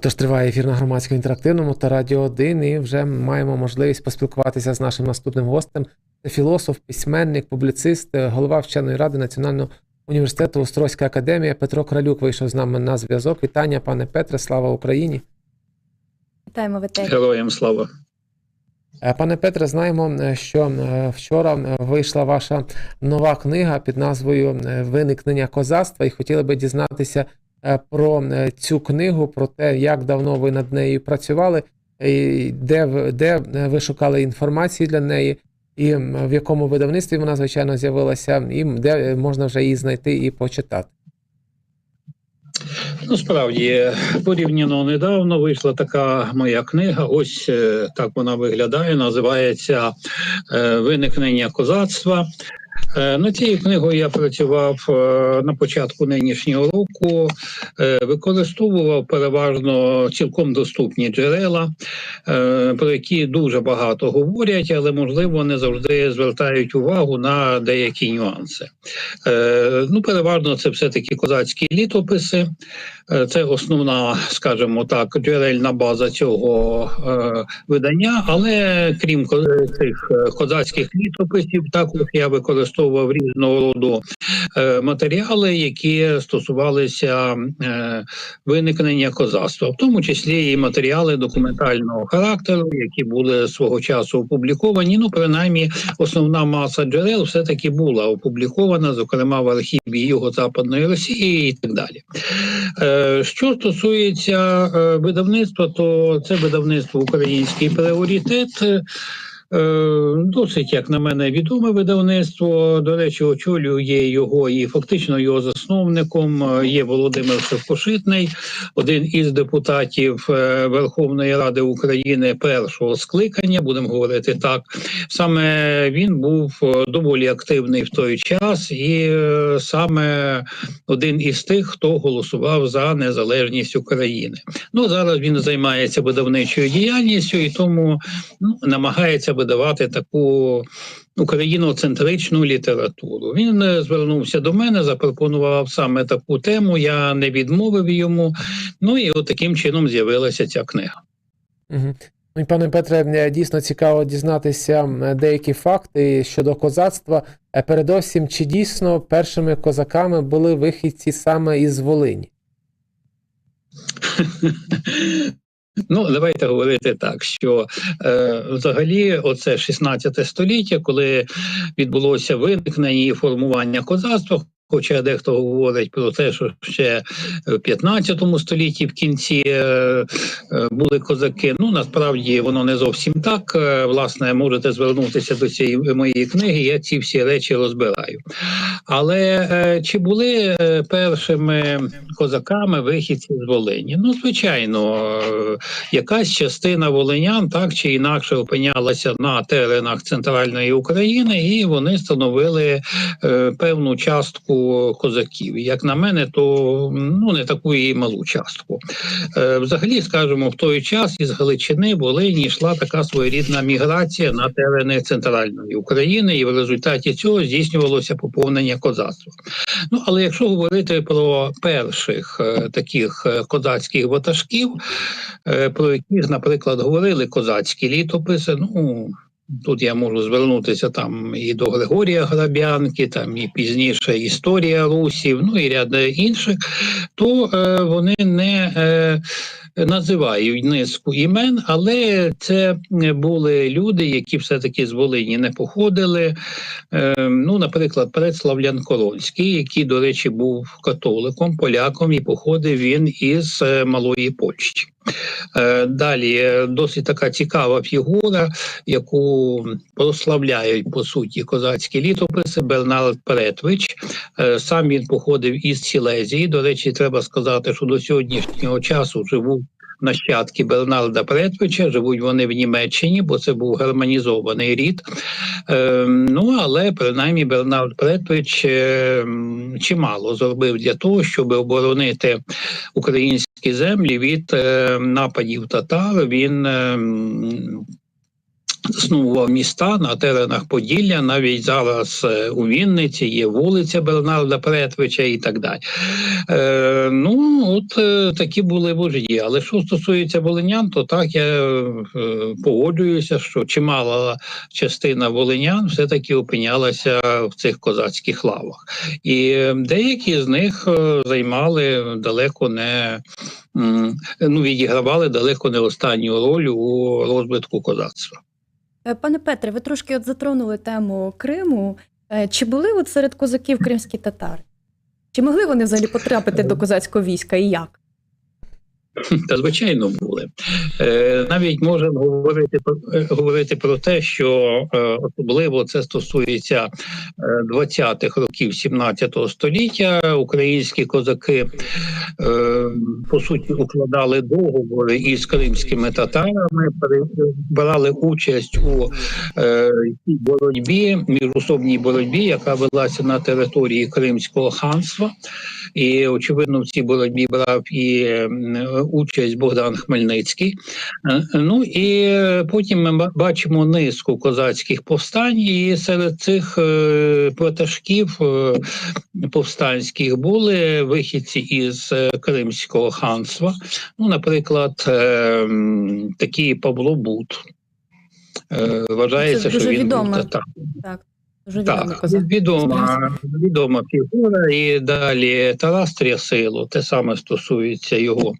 Отож, триває ефір на громадському інтерактивному та Радіо 1, і вже маємо можливість поспілкуватися з нашим наступним гостем. Це філософ, письменник, публіцист, голова вченої ради Національного університету Острозька академія Петро Кралюк вийшов з нами на зв'язок. Вітання, пане Петре, слава Україні. Вітаємо в. Героям слава. Е, Пане Петре, знаємо, е, що е, вчора вийшла ваша нова книга під назвою Виникнення козацтва, і хотіли би дізнатися про е, цю книгу, про те, як давно ви над нею працювали, де, де е, ви шукали інформації для неї, і в якому видавництві вона, звичайно, з'явилася, і де е, можна вже її знайти і почитати. Ну, справді, порівняно недавно вийшла така моя книга. Ось е, так вона виглядає. Називається е, Виникнення козацтва. Е, Над цією книгою я працював е, на початку нинішнього року, е, використовував переважно цілком доступні джерела, про які дуже багато говорять, але можливо не завжди звертають увагу на деякі нюанси. Ну, переважно це все-таки козацькі літописи. Це основна, скажімо так, джерельна база цього видання. Але крім цих козацьких літописів, також я використовував різного роду е, матеріали, які стосувалися е, виникнення козацтва, в тому числі і матеріали документального характеру, які були свого часу опубліковані. Ну, принаймні, основна маса джерел все-таки була опублікована, зокрема в архіві Юго-Западної Росії і так далі. Е, Що стосується видавництва, то це видавництво Український пріоритет. Е, Досить, як на мене, відоме видавництво. До речі, очолює його і фактично його засновником е, є Володимир Шевкошитний, один із депутатів е, Верховної Ради України першого скликання, будемо говорити так. Саме він був доволі активний в той час, і саме один із тих, хто голосував за незалежність України. Ну зараз він займається видавничою діяльністю і тому ну, намагається видавати таку україноцентричну літературу. Він е, звернувся до мене, запропонував саме таку тему. Я не відмовив йому. Ну і от таким чином з'явилася ця книга. Угу. Ну, і, пане Петре, е, дійсно цікаво дізнатися деякі факти щодо козацтва. Е, Передовсім, чи дійсно першими козаками були вихідці саме із Волині? Ну, давайте говорити так, що е, взагалі, оце 16 століття, коли відбулося виникнення і формування козацтва. Хоча дехто говорить про те, що ще в 15 столітті в кінці е, е, були козаки. Ну насправді воно не зовсім так. Е, Власне, можете звернутися до цієї моєї книги. Я ці всі речі розбираю. Але чи були першими козаками вихідці з Волині? Ну, звичайно, якась частина волинян так чи інакше опинялася на теренах центральної України, і вони становили певну частку козаків. Як на мене, то ну не таку і малу частку. Е, взагалі, скажімо, в той час із Галичини Волині йшла така своєрідна міграція на терени центральної України, і в результаті цього здійснювалося поповнення козацтва. Ну але якщо говорити про перших е, таких е, козацьких ватажків, е, про яких, наприклад, говорили козацькі літописи, ну. Тут я можу звернутися там і до Григорія Грабянки, там і пізніше історія русів, ну і ряд інших, то е, вони не е, називають низку імен, але це були люди, які все-таки з Волині не походили. Е, ну, наприклад, Предслав'ян Коронський, який, до речі, був католиком, поляком, і походив він із е, Малої Польщі. Е, Далі е, досить така цікава фігура, яку прославляють по суті козацькі літописи Бернард Претвич. Е, Сам він походив із Сілезії. До речі, треба сказати, що до сьогоднішнього часу живуть нащадки Бернарда Претвича. Живуть вони в Німеччині, бо це був германізований рід. Е, Ну але принаймні Бернард Претвич е, чимало зробив для того, щоб оборонити українські землі від е, нападів татар. Він е, Заснував міста на теренах Поділля, навіть зараз е, у Вінниці є вулиця Бернарда Претвича і так далі. Е, ну, от е, такі були вожді. Але що стосується волинян, то так я е, погоджуюся, що чимала частина волинян все-таки опинялася в цих козацьких лавах. І деякі з них е, займали далеко не ну, відігравали далеко не останню роль у розвитку козацтва. Е, Пане Петре, ви трошки от затронули тему Криму. Е, Чи були от серед козаків кримські татари? Чи могли вони взагалі потрапити до козацького війська і як? Та звичайно були. Е, навіть можемо говорити е, говорити про те, що е, особливо це стосується е, 20-х років 17 століття. Українські козаки по суті укладали договори із кримськими татарами, брали участь у боротьбі, міжособній боротьбі, яка велася на території Кримського ханства. І очевидно, в цій боротьбі брав і участь Богдан Хмельницький. Е, Ну і е, потім ми бачимо низку козацьких повстань, і серед цих е, протажків повстанських були вихідці із Кримського ханства. Ну, наприклад, такий Павло Бут. Вважається, Це що він відомо. був татар. Так, дуже Так, відома, відома фігура, і далі Тарас Трясило, те саме стосується його.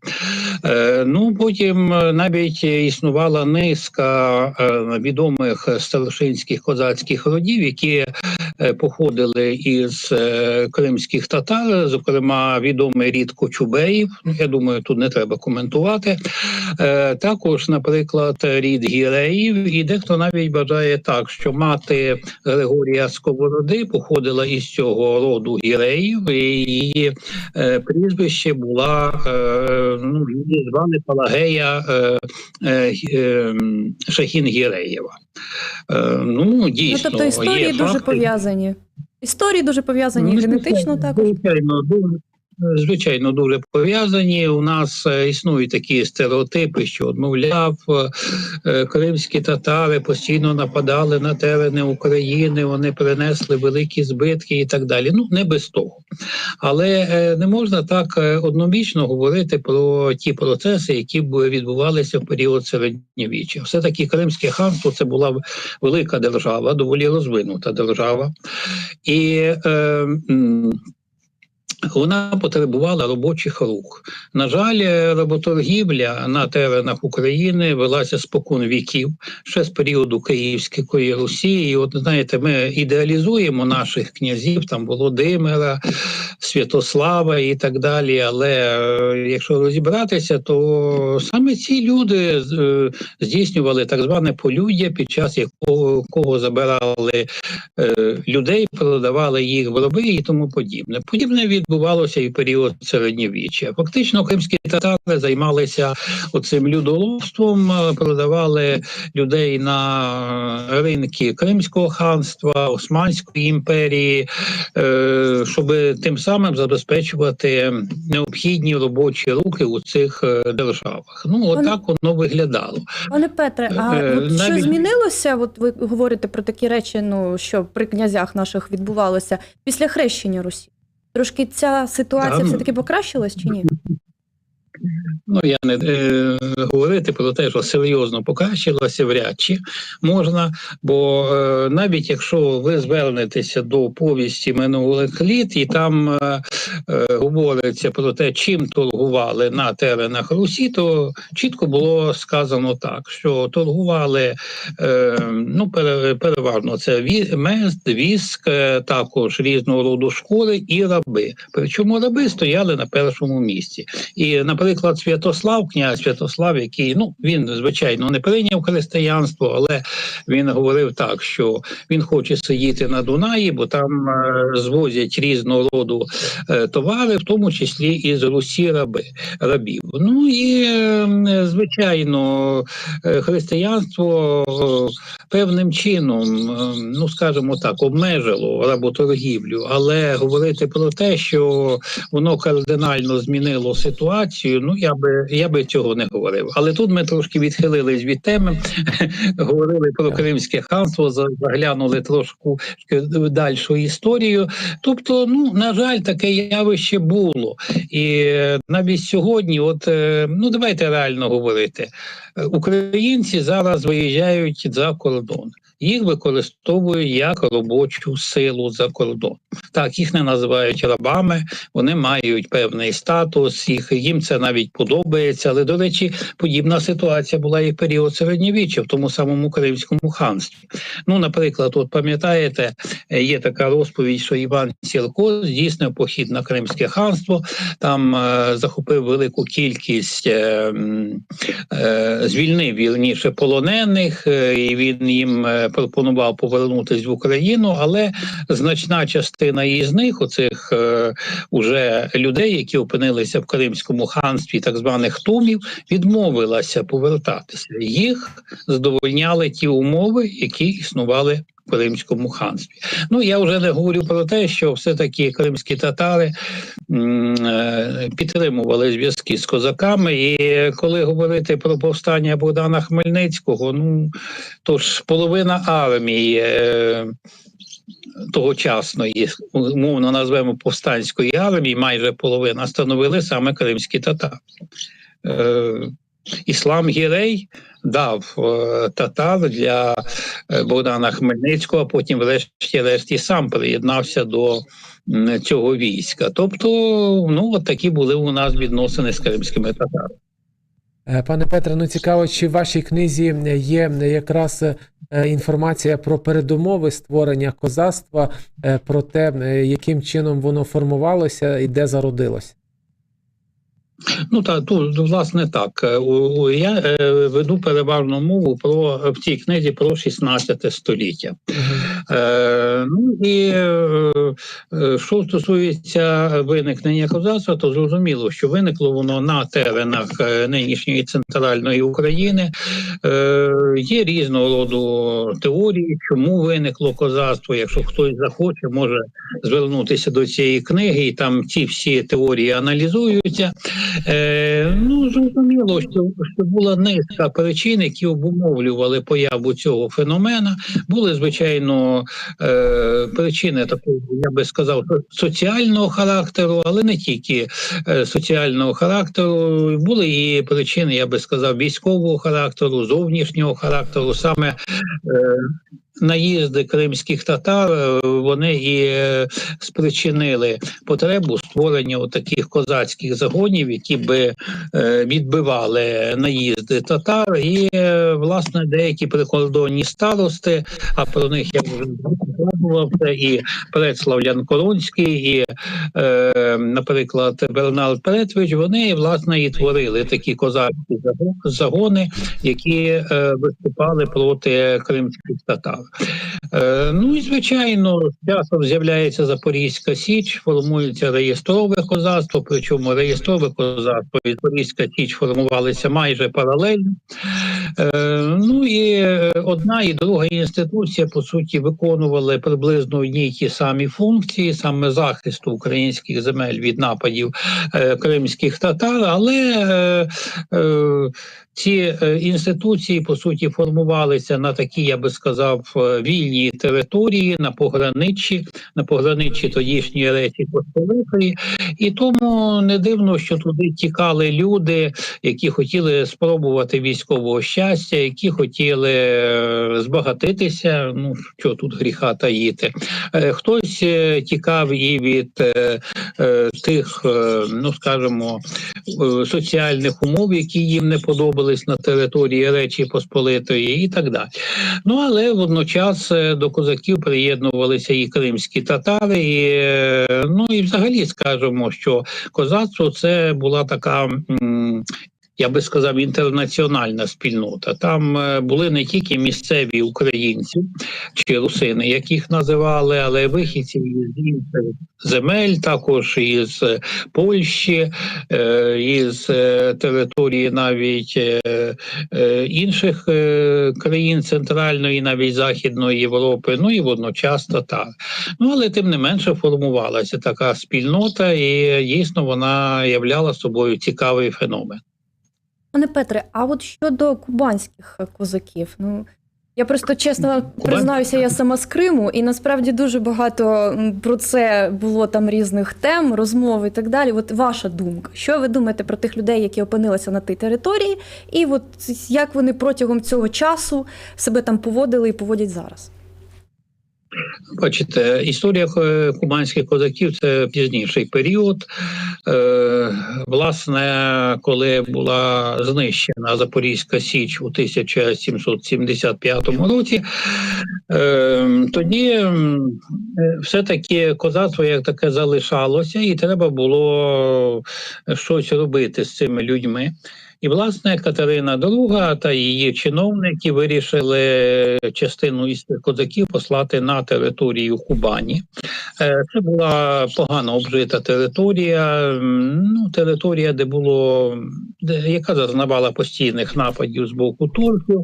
Е, ну, потім е, навіть існувала низка е, відомих старошинських козацьких родів, які походили із е, кримських татар, зокрема відомий рід Кочубеїв. Ну, Я думаю, тут не треба коментувати. Е, також, наприклад, рід Гіреїв, і дехто навіть вважає так, що мати Григорія Сковороди походила із цього роду гіреїв, і її е, прізвище була е, ну, її звали Палагея е, е, е, Шахін Гіреєва. Е, ну, Ну, дійсно, тобто історії є дуже пов'язані. Історії дуже пов'язані Ну, генетично також. Звичайно, звичайно, дуже пов'язані. У нас е, існують такі стереотипи, що мовляв, е, кримські татари постійно нападали на терени України, вони принесли великі збитки і так далі. Ну, не без того. Але е, не можна так е, однобічно говорити про ті процеси, які б відбувалися в період середньовіччя. Все таки Кримське ханство це була велика держава, доволі розвинута держава. І е, вона потребувала робочих рук. На жаль, е, работоргівля на теренах України велася спокон віків, ще з періоду Київської Русі. І от знаєте, ми ідеалізуємо наших князів, там Володимира, Святослава і так далі. Але е, якщо розібратися, то саме ці люди е, здійснювали так зване полюддя, під час якого кого забирали е, людей, продавали їх в раби і тому подібне. Подібне відбувалося і в період середньовіччя. Фактично, кримські татари займалися оцим людоловством, е, продавали людей на ринки Кримського ханства, Османської імперії, е, щоб тим самим забезпечувати необхідні робочі руки у цих е, державах. Ну, отак воно виглядало. Пане Петре, а от Навіть... що змінилося? От ви говорите про такі речі, ну що при князях наших відбувалося після хрещення Русі. Трошки ця ситуація ну, все-таки покращилась чи ні? Ну я не е, говорити про те, що серйозно покращилося, вряд чи можна. Бо е, навіть якщо ви звернетеся до повісті минулих літ, і там е, е, говориться про те, чим торгували на теренах Русі, то чітко було сказано так, що торгували е, ну переважно це ві- мезд, віск, е, також різного роду шкури і раби. Причому раби стояли на першому місці. І, наприклад, Святослав, князь Святослав, який ну він звичайно не прийняв християнство, але він говорив так, що він хоче сидіти на Дунаї, бо там е, звозять різного роду е, товари, в тому числі і з Русі раби рабів. Ну і е, звичайно, е, християнство певним чином, е, ну скажімо так, обмежило работоргівлю, але говорити про те, що воно кардинально змінило ситуацію. Ну я би я би цього не говорив. Але тут ми трошки відхилились від теми, говорили про Кримське ханство, заглянули трошку дальшу історію. Тобто, ну на жаль, таке явище було. І е, навіть сьогодні, от е, ну давайте реально говорити. Е, Українці зараз виїжджають за кордон. Їх використовують як робочу силу за кордон. Так, їх не називають рабами, вони мають певний статус, їх їм це навіть подобається. Але до речі, подібна ситуація була і в період середньовіччя в тому самому Кримському ханстві. Ну, наприклад, от пам'ятаєте, є така розповідь, що Іван Сілко здійснив похід на Кримське ханство, там е, захопив велику кількість, е, е, звільнив вірніше полонених, е, і він їм е, пропонував повернутися в Україну, але значна частина із них, оцих е, уже людей, які опинилися в Кримському ханстві, так званих тумів, відмовилася повертатися. Їх задовольняли ті умови, які існували. Кримському ханстві. Ну я вже не говорю про те, що все-таки кримські татари е, підтримували зв'язки з козаками. І коли говорити про повстання Богдана Хмельницького, ну то ж половина армії. Е, Тогочасної, умовно назвемо повстанської армії, майже половина становили саме кримські татари. Е, Іслам Гірей дав е, татар для е, Богдана Хмельницького, а потім, врешті-решт, і сам приєднався до цього війська. Тобто, ну от такі були у нас відносини з кримськими татарами. Е, Пане Петре, ну цікаво, чи в вашій книзі є якраз інформація про передумови створення козацтва, про те, яким чином воно формувалося і де зародилось? Ну та тут власне так. Е, Я е, веду переважну мову про в цій книзі про 16 століття. Е, ну і е, е, що стосується виникнення козацтва, то зрозуміло, що виникло воно на теренах е, нинішньої центральної України. Е, є різного роду теорії, чому виникло козацтво. Якщо хтось захоче, може звернутися до цієї книги, і там ці всі теорії аналізуються. Е, ну, зрозуміло, що, що була низка причин, які обумовлювали появу цього феномена. Були, звичайно, е, причини такого, я би сказав, соціального характеру, але не тільки е, соціального характеру. Були і причини, я би сказав, військового характеру, зовнішнього характеру, саме е, наїзди кримських татар, е, вони і е, спричинили потребу створення таких козацьких загонів, які би е, відбивали наїзди татар, і власне деякі прикордонні старости, а про них я вже згадував, це і Предслав'ян Коронський, і, наприклад, Бернард Претвич, вони власне і творили такі козацькі заго- загони, які виступали проти кримських татар. Е, ну і звичайно, часом з'являється Запорізька Січ, формується реєстрове козацтво, причому реєстрове козацтво і Запорізька Січ формувалися майже паралельно. Е, ну і е, одна і друга інституція по суті виконували приблизно одні й ті самі функції, саме захисту українських земель від нападів кримських татар, але ці е, інституції по суті формувалися на такі, я би сказав, е, вільній території на пограниччі, на пограниччі тодішньої речі Посполитої, і тому не дивно, що туди тікали люди, які хотіли спробувати військового щастя, які хотіли е, збагатитися. Ну що тут гріха таїти. Хтось тікав і від тих, е, ну скажімо, е, соціальних умов, які їм не подобались на території Речі Посполитої, і так далі. Ну але водночас е, до козаків приєднувалися і кримські татари, і, е, ну і взагалі скажемо, що козацтво це була така. Я би сказав, інтернаціональна спільнота. Там е, були не тільки місцеві українці чи русини, як їх називали, але вихідці із інших земель, також із е, Польщі, е, із території навіть інших країн Центральної, навіть Західної Європи, ну і водночас татар. Ну але тим не менше формувалася така спільнота, і дійсно вона являла собою цікавий феномен. Пане Петре, а от щодо кубанських козаків, ну я просто чесно признаюся, я сама з Криму, і насправді дуже багато про це було там різних тем, розмов і так далі. От ваша думка, що ви думаєте про тих людей, які опинилися на тій території, і от як вони протягом цього часу себе там поводили і поводять зараз? Бачите, історія е, кубанських козаків це пізніший період. Е, власне, коли була знищена Запорізька Січ у 1775 році, е, тоді все-таки козацтво як таке залишалося, і треба було щось робити з цими людьми. І, власне, Катерина II та її чиновники вирішили частину із козаків послати на територію Кубані. Е, Це була погано обжита територія, ну, територія, де було, де, яка зазнавала постійних нападів з боку турків.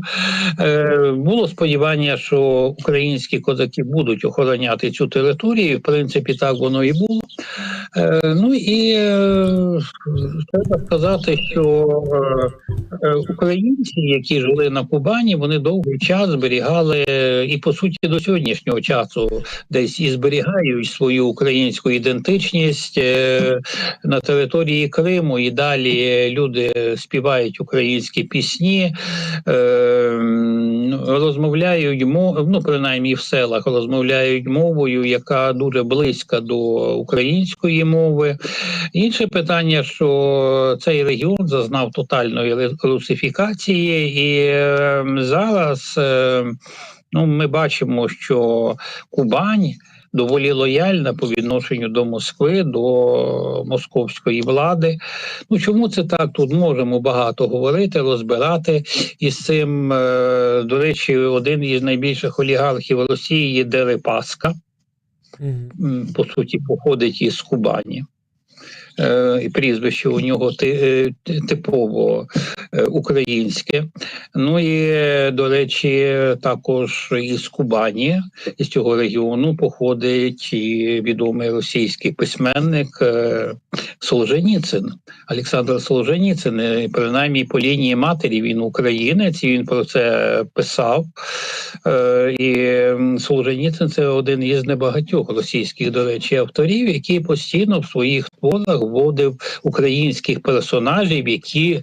Е, Було сподівання, що українські козаки будуть охороняти цю територію. В принципі, так воно і було. Е, Ну і треба сказати, що українці, які жили на Кубані, вони довгий час зберігали е, і по суті до сьогоднішнього часу десь і зберігають свою українську ідентичність е, на території Криму. І далі люди співають українські пісні, е, розмовляють мов, ну принаймні в селах розмовляють мовою, яка дуже близька до української мови. Інше питання, що цей регіон зазнав тотальної русифікації, і е, зараз е, ну, ми бачимо, що Кубань. Доволі лояльна по відношенню до Москви, до московської влади. Ну чому це так? Тут можемо багато говорити, розбирати. І з цим, е, до речі, один із найбільших олігархів Росії Дерипаска Мгм. м, по суті походить із Кубані. Е, І прізвище у нього е, типово е, українське. Ну і, до речі, також із Кубані, із цього регіону, походить і відомий російський письменник Солженіцин. Олександр Солженіцин, принаймні по лінії матері він українець, і він про це писав. І Солженіцин це один із небагатьох російських, до речі, авторів, який постійно в своїх творах вводив українських персонажів, які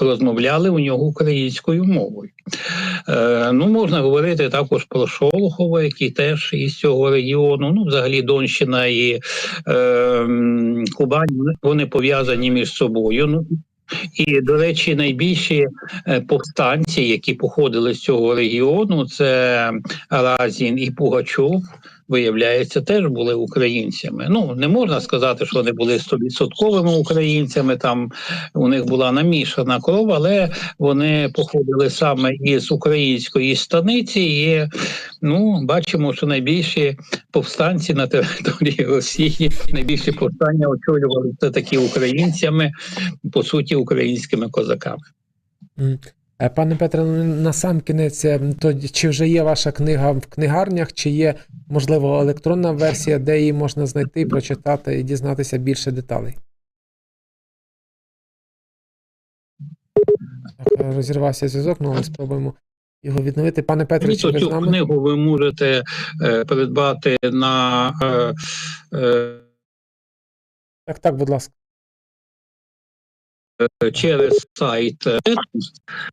розмовляли у нього українською мовою. Е, ну, можна говорити також про Шолохова, який теж із цього регіону. Ну, взагалі, Донщина і е, Кубань вони- вони пов'язані між собою. Ну, і, до речі, найбільші е, повстанці, які походили з цього регіону, це Разін і Пугачов. Виявляється, теж були українцями. Ну не можна сказати, що вони були стовідсотковими українцями. Там у них була намішана кров, але вони походили саме із української станиці. І ну бачимо, що найбільші повстанці на території Росії, найбільші повстання очолювали це такі українцями, по суті, українськими козаками. Е, Пане Петре, ну, на сам кінець, е, то чи вже є ваша книга в книгарнях, чи є, можливо, електронна версія, де її можна знайти, прочитати і дізнатися більше деталей? Так, е, розірвався зв'язок, ну але спробуємо його відновити. Пане Петре, чи ви з нами? книгу ви можете е, придбати на е, е, Так, так, будь ласка. Через сайт. Е,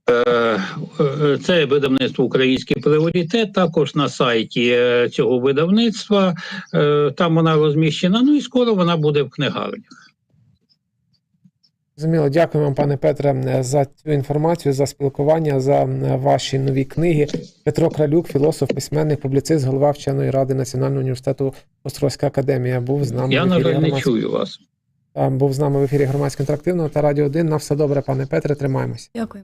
е, Це видавництво Український пріоритет. Також на сайті е, цього видавництва. Е, Там вона розміщена. Ну і скоро вона буде в книгарнях. Зрозуміло, дякую вам, пане Петре, е, за цю інформацію, за спілкування, за е, ваші нові книги. Петро Кралюк, філософ, письменник, публіцист, голова вченої ради Національного університету Острозька академія. Був з нами Я на жаль не чую вас. Е, був з нами в ефірі громадського інтерактивного та радіо 1. На все добре, пане Петре, тримаємось. Дякую.